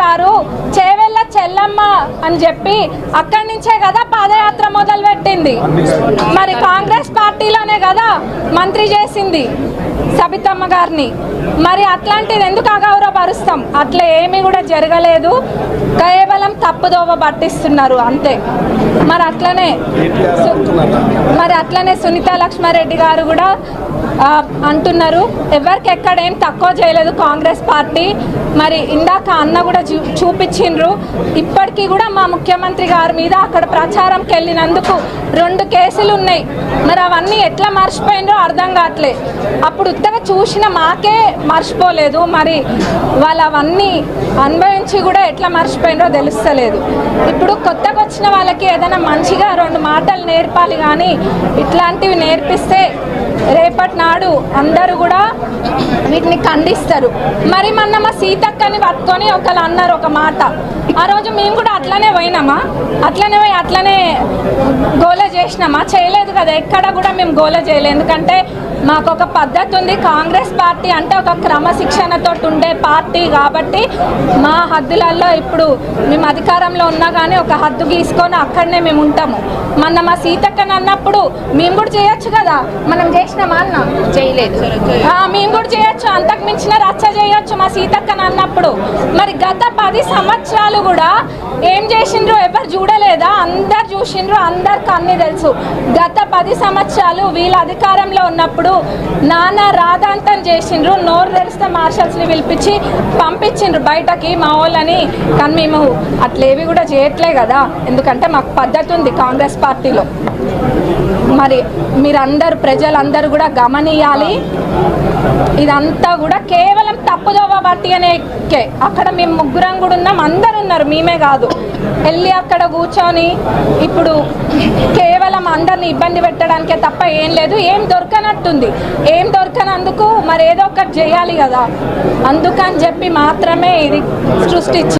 గారు చేవెళ్ళ చెల్లమ్మ అని చెప్పి అక్కడి నుంచే కదా పాదయాత్ర మొదలు పెట్టింది మరి కాంగ్రెస్ పార్టీలోనే కదా మంత్రి చేసింది. సబితమ్మ గారిని. మరి అట్లాంటిది ఎందుకు అగౌరవపరుస్తాం? అట్లా ఏమీ కూడా జరగలేదు. కేవలం తప్పుదోవ పట్టిస్తున్నారు అంతే. మరి అట్లనే మరి అట్లనే సునీత లక్ష్మారెడ్డి గారు కూడా అంటున్నారు. ఎవరికి ఎక్కడ ఏం తక్కువ చేయలేదు కాంగ్రెస్ పార్టీ. మరి ఇందాక అన్న కూడా చూ చూపించిండ్రు. ఇప్పటికీ కూడా మా ముఖ్యమంత్రి గారి మీద అక్కడ ప్రచారంకి వెళ్ళినందుకు రెండు కేసులు ఉన్నాయి. మరి అవన్నీ ఎట్లా మర్చిపోయినరో అర్థం కావట్లే. అప్పుడు ఉత్తగా చూసిన మాకే మర్చిపోలేదు. మరి వాళ్ళు అవన్నీ అనుభవించి కూడా ఎట్లా మర్చిపోయినో తెలుస్తలేదు. ఇప్పుడు కొత్తగా వచ్చిన వాళ్ళకి ఏదైనా మంచిగా రెండు మాటలు నేర్పాలి కానీ ఇట్లాంటివి నేర్పిస్తే రేపటి నాడు అందరూ కూడా వీటిని ఖండిస్తారు. మరి మొన్న మా సీతక్కని పట్టుకొని ఒకళ్ళు అన్నారు ఒక మాట. ఆ రోజు మేము కూడా అట్లనే పోయినామా? అట్లనే పోయి అట్లనే గోల చేసినామా? చేయలేదు కదా. ఎక్కడ కూడా మేము గోల చేయలేదు. ఎందుకంటే మాకు ఒక పద్ధతి ఉంది. కాంగ్రెస్ పార్టీ అంటే ఒక క్రమశిక్షణతో ఉండే పార్టీ కాబట్టి మా హద్దులలో ఇప్పుడు మేము అధికారంలో ఉన్నా కానీ ఒక హద్దు గీసుకొని అక్కడనే మేము ఉంటాము. మొన్న మా సీతక్కని అన్నప్పుడు మేము కూడా చేయొచ్చు కదా? మనం చేసినామా అన్న? చేయలేదు. మేము కూడా చేయొచ్చు. అంతకు మించిన రచ్చ చేయొచ్చు మా సీతక్కని అన్నప్పుడు. మరి గత పది సంవత్సరాలు కూడా ఏం చేసిండ్రు ఎవరు చూడలేదా? అందరు చూసిండ్రు అందరికి అన్ని తెలుసు. గత పది సంవత్సరాలు వీళ్ళ అధికారంలో ఉన్నప్పుడు నానా రాధాంతం చేసిండ్రు. నోరు తెరిస్తే మార్షల్స్ని పిలిపించి పంపించిండ్రు బయటకి మా వాళ్ళని. కానీ మేము అట్లేవి కూడా చేయట్లే కదా. ఎందుకంటే మాకు పద్ధతి ఉంది కాంగ్రెస్ పార్టీలో. మరి మీరందరు ప్రజలందరూ కూడా గమనియాలి. ఇదంతా కూడా కేవలం తప్పుదోవ బట్టి అనే అక్కడ మేము ముగ్గురం కూడా ఉన్నాం అందరు ఉన్నారు మేమే కాదు. వెళ్ళి అక్కడ కూర్చొని ఇప్పుడు కేవలం అందరిని ఇబ్బంది పెట్టడానికే తప్ప ఏం లేదు ఏం దొరకనట్టుంది. ఏం దొరకనందుకు మరి ఏదో ఒకటి చేయాలి కదా. అందుకని చెప్పి మాత్రమే ఇది సృష్టించి